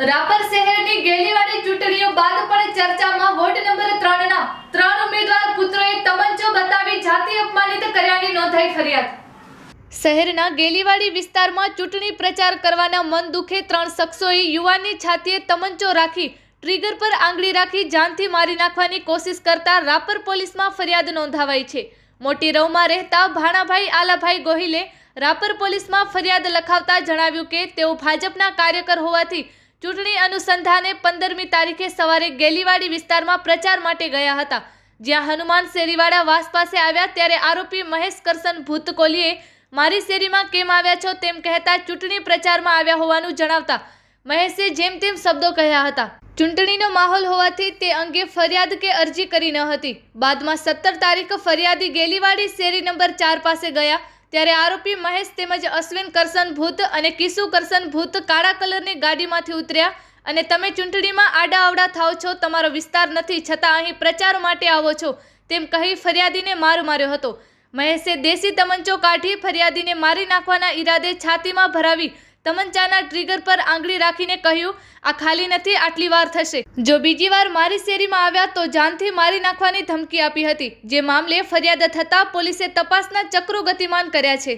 રાપર શહેરની ગેલીવાડી ચૂંટણીઓ બાદ પણ ચર્ચામાં વોર્ડ નંબર 3 ના ત્રણ ઉમેદવાર પુત્રોએ તમંચો બતાવી જાતિ અપમાનિત કર્યાની નોંધાઈ ફરિયાદ. શહેરના ગેલીવાડી વિસ્તારમાં ચૂંટણી પ્રચાર કરવાના મન દુખે ત્રણ શખ્સોએ યુવાનની છાતીએ તમંચો રાખી ટ્રિગર પર આંગળી રાખી જાનથી મારી નાખવાની કોશિશ કરતા રાપર પોલીસમાં ફરિયાદ નોંધાવાઈ છે. મોટી રવમાં રહેતા ભાણાભાઈ આલાભાઈ ગોહિલે રાપર પોલીસમાં ફરિયાદ લખાવતા જણાવ્યું કે તેઓ ભાજપના કાર્યકર હોવાથી ચૂંટણી અનુસંધાને પંદરમી તારીખે સવારે ગેલીવાડી વિસ્તારમાં પ્રચાર માટે ગયા હતા. જ્યાં હનુમાન શેરીવાળા વાસ પાસે આવ્યા ત્યારે આરોપી મહેશ કરસન ભૂતકોલીએ, મારી શેરીમાં કેમ આવ્યા છો? તેમ કહેતા ચૂંટણી પ્રચારમાં આવ્યા હોવાનું જણાવતા મહેશે જેમ તેમ શબ્દો કહ્યા હતા. ચૂંટણીનો માહોલ હોવાથી તે અંગે ફરિયાદ કે અરજી કરી ન હતી. બાદમાં સત્તર તારીખ ફરિયાદી ગેલીવાડી શેરી નંબર ચાર પાસે ગયા ત્યારે આરોપી મહેશ તેમજ અશ્વિન કરસન ભૂત અને કિશુ કરસન ભૂત કાળા કલરની ગાડીમાંથી ઉતર્યા અને તમે ચૂંટણીમાં આડા અવડા થાવ છો, તમારો વિસ્તાર નથી, છતાં અહીં પ્રચાર માટે આવો છો, તેમ કહી ફરિયાદીને માર માર્યો હતો. મહેશે દેશી તમંચો કાઢી ફરિયાદીને મારી નાખવાના ઈરાદે છાતીમાં ભરાવી તમંચાના ટ્રિગર પર આંગળી રાખીને કહ્યું, આ ખાલી નથી, આટલી વાર થશે. જો બીજી વાર મારી શેરીમાં આવ્યા તો જાનથી મારી નાખવાની ધમકી આપી હતી. જે મામલે ફરિયાદ થતાં પોલીસે તપાસના ચક્રો ગતિમાન કર્યા છે.